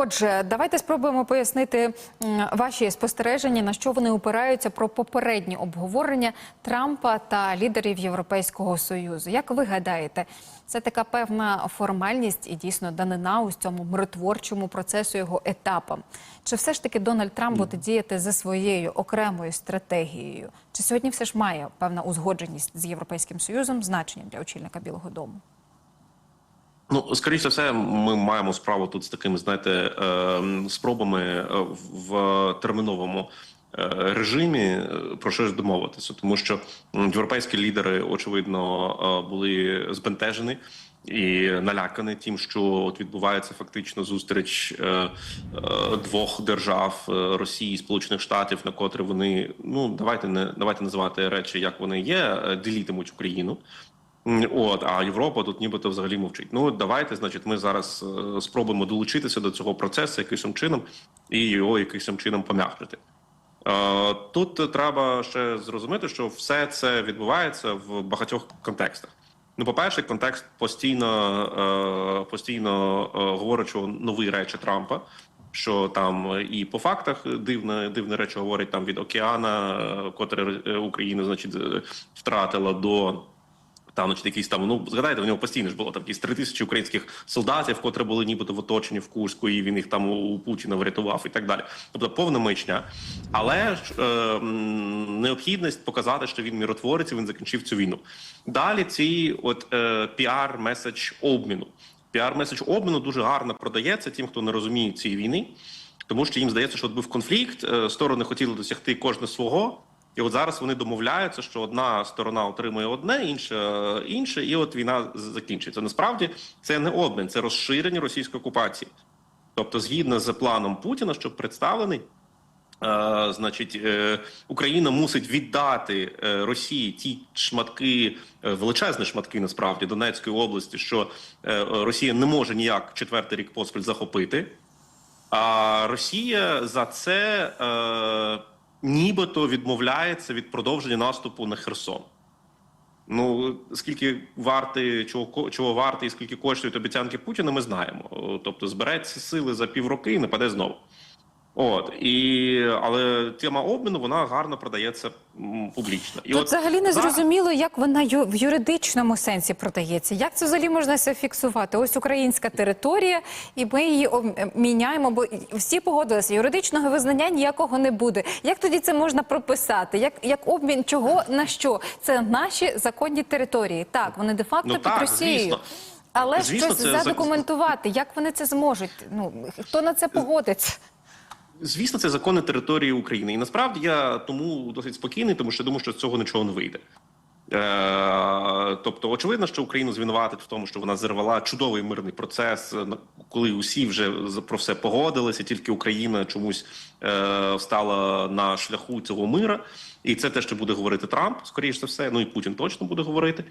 Отже, давайте спробуємо пояснити ваші спостереження, на що вони опираються про попередні обговорення Трампа та лідерів Європейського союзу. Як ви гадаєте, це така певна формальність і дійсно данина у цьому миротворчому процесу його етапам? Чи все ж таки Дональд Трамп буде діяти за своєю окремою стратегією? Чи сьогодні все ж має певна узгодженість з європейським союзом значення для очільника Білого Дому? Ну, скоріше за все, ми маємо справу тут з такими, знаєте, е, спробами е, в терміновому е, режимі е, про що ж домовитися, тому що європейські лідери очевидно були збентежені. І налякані тим, що от відбувається фактично зустріч е, е, двох держав е, Росії і Сполучених Штатів, на котрі вони ну давайте не давайте називати речі, як вони є, ділітимуть Україну. От, а Європа тут нібито взагалі мовчить. Ну давайте, значить, ми зараз е, спробуємо долучитися до цього процесу якимось чином і його якимось чином пом'якшити. Е, Тут треба ще зрозуміти, що все це відбувається в багатьох контекстах. Ну, по-перше, контекст постійно, е, постійно що нові речі Трампа, що там і по фактах дивне, дивне речі говорить там від океана, котре е, Україна, значить, втратила до. Там, значить, якісь там, ну згадайте, в нього постійно ж було там якісь три тисячі українських солдатів, котрі були нібито в оточенні в Курську, і він їх там у, Путіна врятував і так далі. Тобто повна мичня. Але е, необхідність показати, що він міротворець, він закінчив цю війну. Далі ці от е, піар меседж обміну. Піар меседж обміну дуже гарно продається тим, хто не розуміє цієї війни, тому що їм здається, що от був конфлікт, е, сторони хотіли досягти кожне свого. І от зараз вони домовляються, що одна сторона отримує одне, інша інше, і от війна закінчиться. Насправді це не обмін, це розширення російської окупації. Тобто, згідно з планом Путіна, що представлений, е, значить, е, Україна мусить віддати е, Росії ті шматки, е, величезні шматки насправді Донецької області, що е, Росія не може ніяк четвертий рік поспіль захопити. А Росія за це е, нібито відмовляється від продовження наступу на Херсон. Ну скільки варти, чого чого варти і скільки коштують обіцянки Путіна, ми знаємо. Тобто збереться сили за півроки і нападе знову. От і але тема обміну вона гарно продається публічно. І Тут взагалі не зрозуміло, як вона ю- в юридичному сенсі продається. Як це взагалі можна все фіксувати? Ось українська територія, і ми її ом- е, бо всі погодилися. Юридичного визнання ніякого не буде. Як тоді це можна прописати? Як, як обмін чого на що? Це наші законні території. Так, вони де-факто Ну, під так, Росією. звісно. Але Звісно, щось це задокументувати, як вони це зможуть? Ну хто на це погодиться? Звісно, це закони території України. І насправді я тому досить спокійний, тому що думаю, що з цього нічого не вийде. Е, тобто, очевидно, що Україну звинуватить в тому, що вона зірвала чудовий мирний процес, е, коли усі вже про все погодилися, тільки Україна чомусь е, встала на шляху цього мира. І це те, що буде говорити Трамп, скоріш за все. Ну і Путін точно буде говорити.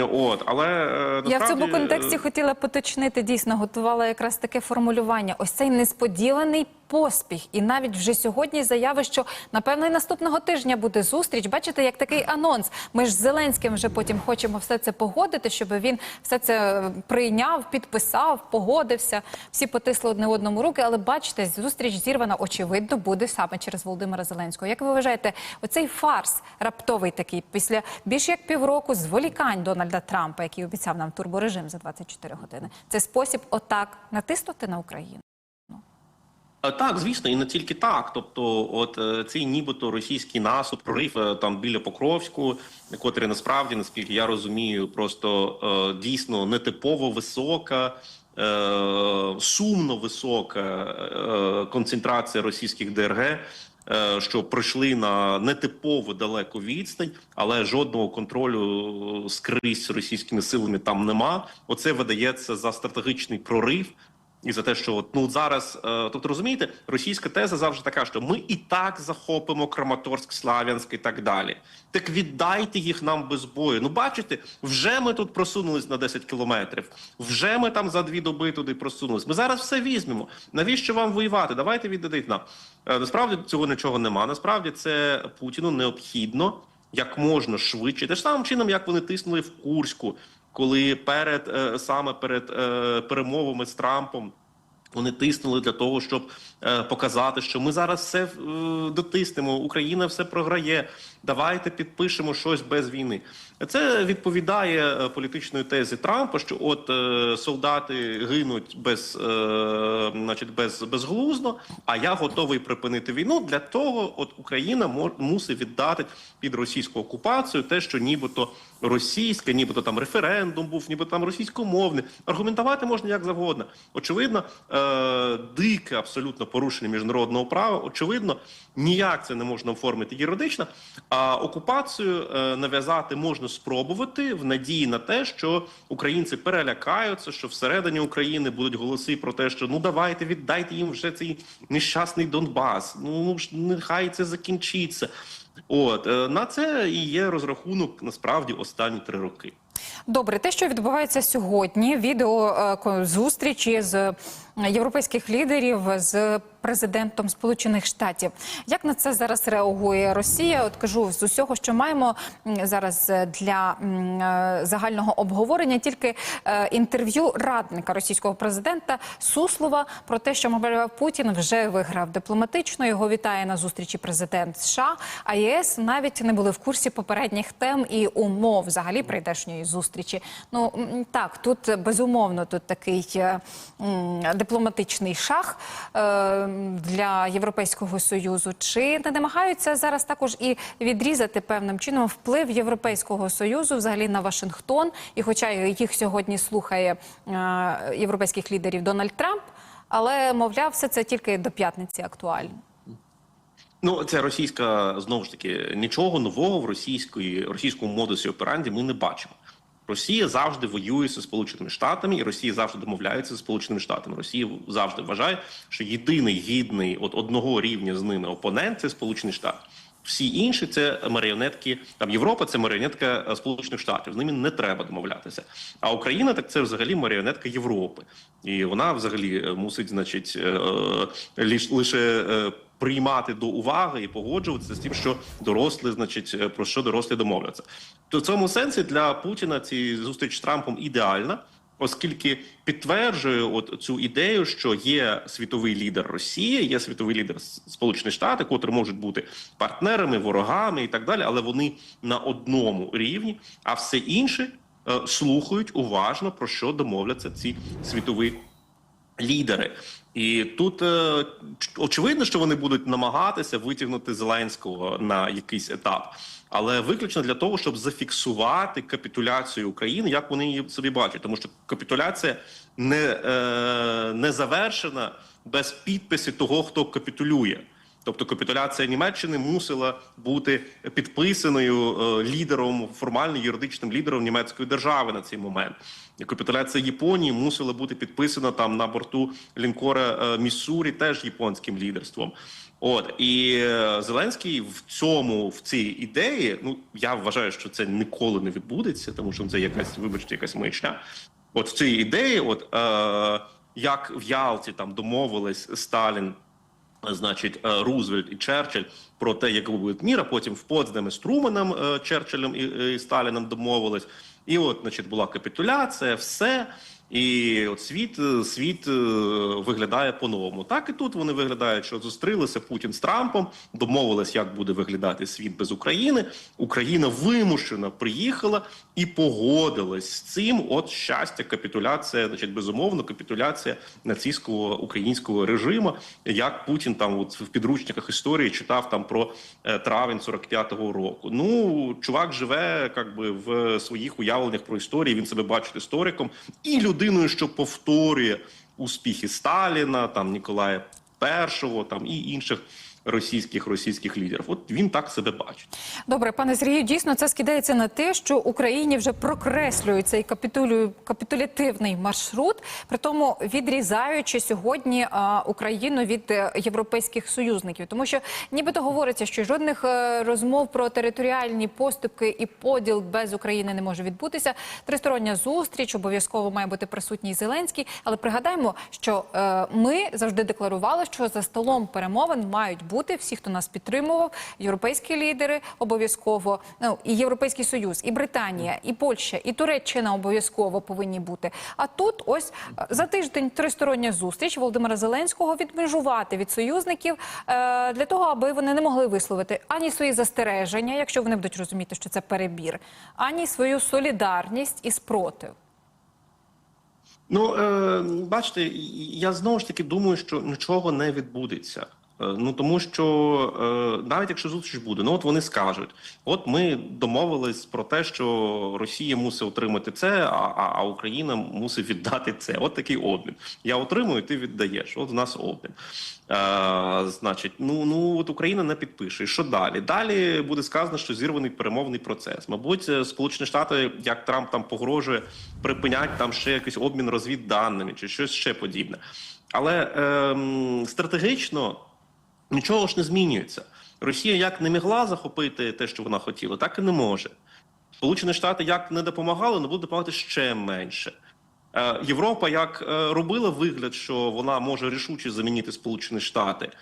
От, але е, Я в цьому контексті е, хотіла поточнити, дійсно готувала якраз таке формулювання. Ось цей несподіваний поспіх. І навіть вже сьогодні заяви, що напевно і наступного тижня буде зустріч. Бачите, як такий анонс. Ми ж з Зеленським вже потім хочемо все це погодити, щоб він все це е, прийняв, підписав, погодився. Всі потисли одне одному руки. Але бачите, зустріч зірвана очевидно буде саме через Володимира Зеленського. Як ви вважаєте, оцей фарс раптовий такий після більше як півроку зволікань Дональда Трампа, який обіцяв нам турборежим за 24 години, це спосіб отак натиснути на Україну? Е, Так, звісно, і не тільки так. Тобто, от е, цей нібито російський наступ, прорив е, там біля Покровську, котрий насправді, наскільки я розумію, просто дійсно нетипово висока. Сумно висока концентрація російських ДРГ, що пройшли на нетипово далеку відстань, але жодного контролю скрізь російськими силами там нема. Оце видається за стратегічний прорив. І за те, що от, ну зараз, е, тобто розумієте, російська теза завжди така, що ми і так захопимо Краматорськ, Слав'янськ і так далі. Так віддайте їх нам без бою. Ну бачите, вже ми тут просунулись на 10 кілометрів. Вже ми там за дві доби туди просунулись. Ми зараз все візьмемо. Навіщо вам воювати? Давайте віддадіть нам. Е, Насправді цього нічого нема. Насправді це Путіну необхідно як можна швидше. Те ж самим чином, як вони тиснули в Курську, коли перед е, саме перед е, перемовами з Трампом Вони тиснули для того, щоб е, показати, що ми зараз все е, дотиснемо. Україна все програє. Давайте підпишемо щось без війни. Це відповідає е, політичної тезі Трампа, що от е, солдати гинуть без, е, значить, без безглуздо, а я готовий припинити війну. Для того, от Україна мо- мусить віддати під російську окупацію те, що нібито російське, нібито там референдум був, нібито там російськомовне. Аргументувати можна як завгодно. Очевидно, е, дике абсолютно порушення міжнародного права. Очевидно, ніяк це не можна оформити юридично. А окупацію е, нав'язати можна спробувати в надії на те, що українці перелякаються, що всередині України будуть голоси про те, що ну давайте віддайте їм вже цей нещасний Донбас. Ну ну ж нехай це закінчиться. От е, на це і є розрахунок насправді останні три роки. Добре, те, що відбувається сьогодні, відео е, зустрічі з європейських лідерів з президентом Сполучених Штатів. Як на це зараз реагує Росія? От кажу з усього, що маємо зараз е, для е, загального обговорення, тільки е, інтерв'ю радника російського президента Суслова про те, що мовляв Путін вже виграв дипломатично. Його вітає на зустрічі президент США. А ЄС навіть не були в курсі попередніх тем і умов взагалі прийдешньої зустрічі. Ну так, тут безумовно тут такий дипломатичний шах для Європейського союзу. Чи не намагаються зараз також і відрізати певним чином вплив Європейського союзу взагалі на Вашингтон? І, хоча їх сьогодні слухає е, європейських лідерів Дональд Трамп, але мовляв, все це тільки до п'ятниці актуально. Ну, це російська знову ж таки нічого нового в російської російському модусі операнді ми не бачимо. Росія завжди воює зі Сполученими Штатами, і Росія завжди домовляється зі Сполученими Штатами. Росія завжди вважає, що єдиний гідний от одного рівня з ними опонент це Сполучені Штати. Всі інші це маріонетки. Там Європа це маріонетка е, Сполучених Штатів. З ними не треба домовлятися. А Україна так це взагалі маріонетка Європи, і вона взагалі е, мусить, значить, е, лише. приймати до уваги і погоджуватися з тим, що дорослі, значить, про що дорослі домовляться. То в цьому сенсі для Путіна ці зустріч з Трампом ідеальна, оскільки підтверджує от цю ідею, що є світовий лідер Росії, є світовий лідер Сполучені Штати, котрі можуть бути партнерами, ворогами і так далі, але вони на одному рівні, а все інше слухають уважно про що домовляться ці світові лідери. І тут е, очевидно, що вони будуть намагатися витягнути Зеленського на якийсь етап, але виключно для того, щоб зафіксувати капітуляцію України, як вони її собі бачать, тому що капітуляція не, е, не завершена без підпису того, хто капітулює. Тобто капітуляція Німеччини мусила бути підписаною е, лідером, формально юридичним лідером німецької держави на цей момент. Капітуляція Японії мусила бути підписана там на борту лінкора е, Міссурі, теж японським лідерством. От і е, Зеленський в цьому в цій ідеї. Ну я вважаю, що це ніколи не відбудеться, тому що це якась, вибачте, якась маячня. От в цій ідеї, от е, як в Ялті там домовились Сталін значить, е, Рузвельт і Черчилль про те, як буде мір, а потім в Потсдамі з Труменом, е, Черчиллем і, і Сталіном домовились. І от, значить, була капітуляція, все. І от світ, е, світ е, виглядає по-новому. Так і тут вони виглядають, що зустрілися Путін з Трампом, домовились, як буде виглядати світ без України. Україна вимушено приїхала і погодилась з цим. От щастя, капітуляція, значить, безумовно, капітуляція нацистського українського режиму. Як Путін там от в підручниках історії читав там про е, травень 45-го року. Ну, чувак живе як би в своїх уявленнях про історію. Він себе бачить істориком і людиною, що повторює успіхи Сталіна, там Ніколая І, там і інших російських російських лідерів. От він так себе бачить. Добре, пане Сергію, дійсно це скидається на те, що Україні вже прокреслюють цей капітулю, капітулятивний маршрут, при тому відрізаючи сьогодні а, Україну від е, європейських союзників, тому що нібито говориться, що жодних е, розмов про територіальні поступки і поділ без України не може відбутися. Тристороння зустріч обов'язково має бути присутній Зеленський. Але пригадаємо, що е, ми завжди декларували, що за столом перемовин мають бути. Всі, хто нас підтримував, європейські лідери обов'язково, ну і Європейський Союз, і Британія, і Польща, і Туреччина обов'язково повинні бути. А тут ось е, за тиждень тристороння зустріч Володимира Зеленського відмежувати від союзників е, для того, аби вони не могли висловити ані свої застереження, якщо вони будуть розуміти, що це перебір, ані свою солідарність і спротив. Ну, е, бачите, я знову ж таки думаю, що нічого не відбудеться. Е, Ну тому що е, навіть якщо зустріч буде, ну от вони скажуть: от ми домовились про те, що Росія мусить отримати це, а, а, Україна мусить віддати це. От такий обмін. Я отримую, ти віддаєш. От у нас обмін. Е, значить, ну ну от Україна не підпише. І Що далі? Далі буде сказано, що зірваний перемовний процес. Мабуть, е, Сполучені Штати, як Трамп там погрожує, припинять там ще якийсь обмін розвідданими чи щось ще подібне. Але ем, стратегічно нічого ж не змінюється. Росія як не могла захопити те, що вона хотіла, так і не може. Сполучені Штати як не допомагали, не будуть допомагати ще менше. Е, Європа як е, робила вигляд, що вона може рішуче замінити Сполучені Штати, е,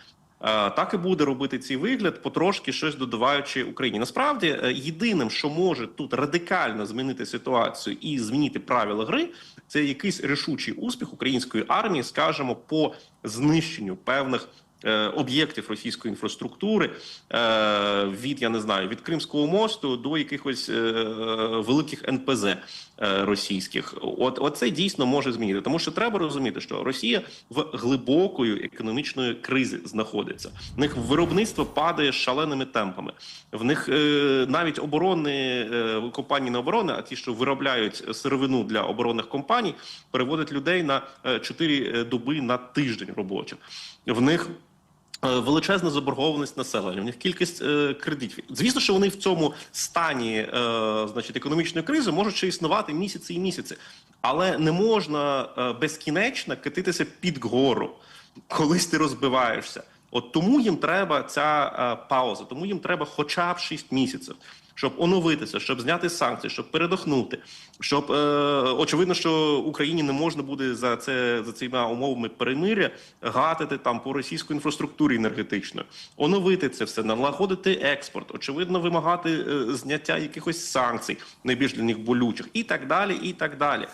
так і буде робити цей вигляд, потрошки щось додаваючи Україні. Насправді, єдиним, що може тут радикально змінити ситуацію і змінити правила гри, це якийсь рішучий успіх української армії, скажімо, по знищенню певних. Е, Об'єктів російської інфраструктури е, від я не знаю від Кримського мосту до якихось е, великих НПЗ російських, от оце дійсно може змінити, тому що треба розуміти, що Росія в глибокої економічної кризи знаходиться. В них виробництво падає шаленими темпами. В них навіть оборонні е, компанії не оборони, а ті, що виробляють сировину для оборонних компаній, переводять людей на 4 доби на тиждень робочих. В них Величезна заборгованість населення, у них кількість е, кредитів. Звісно, що вони в цьому стані, е, значить, економічної кризи можуть ще існувати місяці і місяці, але не можна е, безкінечно катитися під гору, колись ти розбиваєшся. От тому їм треба ця е, пауза, тому їм треба хоча б 6 місяців, щоб оновитися, щоб зняти санкції, щоб передохнути, щоб е, очевидно, що Україні не можна буде за це за цими умовами перемиря гатити там по російській інфраструктурі енергетичної, оновити це все, налагодити експорт, очевидно, вимагати е, зняття якихось санкцій, найбільш для них болючих, і так далі, і так далі.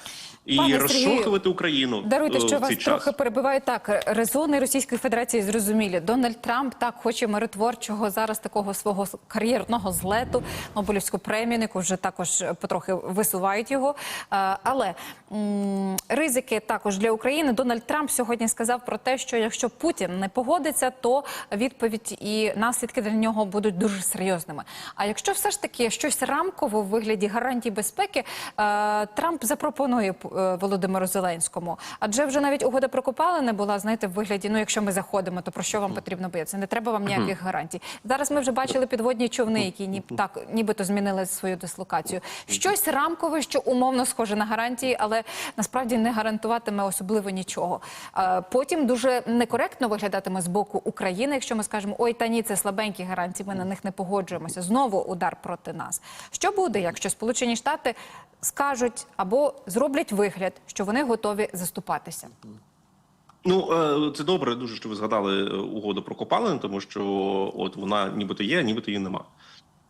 І Пане Сергію, розшукувати Україну Даруйте, е, що в вас час. трохи перебиваю. Так, резони Російської Федерації зрозумілі. Дональд Трамп так хоче миротворчого зараз такого свого кар'єрного злету. Нобелівську премію, яку вже також потрохи висувають його. Е, Але м, ризики також для України. Дональд Трамп сьогодні сказав про те, що якщо Путін не погодиться, то відповідь і наслідки для нього будуть дуже серйозними. А якщо все ж таки щось рамково в вигляді гарантій безпеки, е, Трамп запропонує е, Володимиру Зеленському. Адже вже навіть угода про копалини була, знаєте, в вигляді: ну, якщо ми заходимо, то про що вам потрібно боятися? Не треба вам ніяких гарантій. Зараз ми вже бачили підводні човни, які ні так нібито змінили свою дислокацію. Щось рамкове, що умовно схоже на гарантії, але насправді не гарантуватиме особливо нічого. Е, Потім дуже некоректно виглядатиме з боку України, якщо ми скажемо, ой, та ні, це слабенькі гарантії, ми на них не погоджуємося. Знову удар проти нас. Що буде, якщо Сполучені Штати скажуть або зроблять вигляд, що вони готові заступатися? Ну е, це добре, дуже що ви згадали е, угоду про копалини, тому що от вона нібито є, нібито її нема.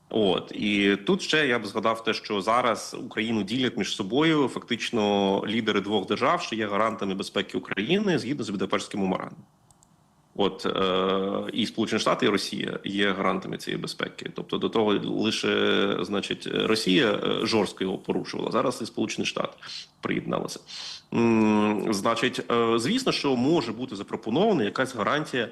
От і тут ще я б згадав те, що зараз Україну ділять між собою фактично лідери двох держав, що є гарантами безпеки України згідно з Будапештським меморандумом. От е, і Сполучені Штати і Росія є гарантами цієї безпеки. Тобто до того лише значить Росія е, жорстко його порушувала. Зараз і Сполучені Штати приєдналися. Значить, е, звісно, що може бути запропонована якась гарантія.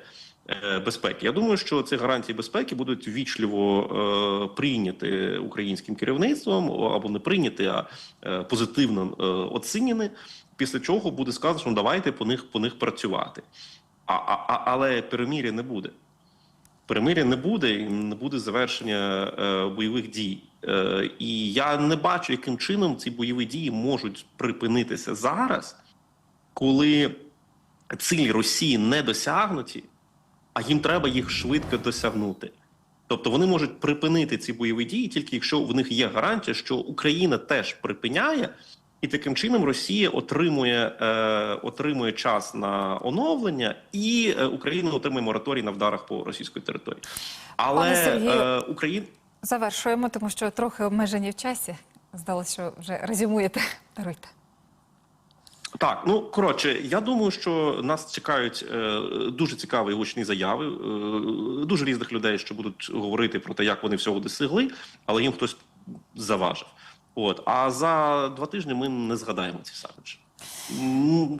е, Безпеки, я думаю, що ці гарантії безпеки будуть вічливо е, прийняті українським керівництвом або не прийняті, а е, позитивно е, оцінені. Після чого буде сказано, що ну, давайте по них по них працювати. А, а, але перемир'я не буде. Перемир'я не буде, і не буде завершення е, бойових дій. Е, і я не бачу, яким чином ці бойові дії можуть припинитися зараз, коли цілі Росії не досягнуті, а їм треба їх швидко досягнути. Тобто вони можуть припинити ці бойові дії тільки якщо в них є гарантія, що Україна теж припиняє, І таким чином Росія отримує, е, отримує час на оновлення, і е, Україна отримує мораторій на вдарах по російській території. Але Сергію, е, Україна Завершуємо, тому що трохи обмежені в часі. Здалося, що вже резюмуєте. Даруйте. Так, ну коротше, я думаю, що нас чекають е, дуже цікаві гучні заяви, е, дуже різних людей, що будуть говорити про те, як вони всього досягли, але їм хтось заважив. От а за два тижні ми не згадаємо ці самі.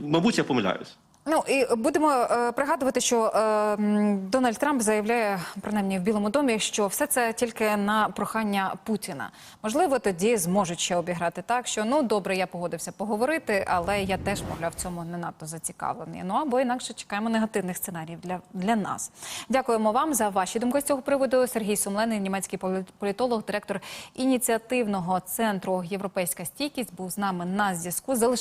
Мабуть, я помиляюсь. Ну і будемо е, пригадувати, що е, Дональд Трамп заявляє, принаймні в Білому домі, що все це тільки на прохання Путіна. Можливо, тоді зможуть ще обіграти так, що ну добре, я погодився поговорити, але я теж, мовляв, в цьому не надто зацікавлений. Ну або інакше чекаємо негативних сценаріїв для, для нас. Дякуємо вам за ваші думки з цього приводу. Сергій Сумлений, німецький полі- політолог, директор ініціативного центру Європейська стійкість, був з нами на зв'язку.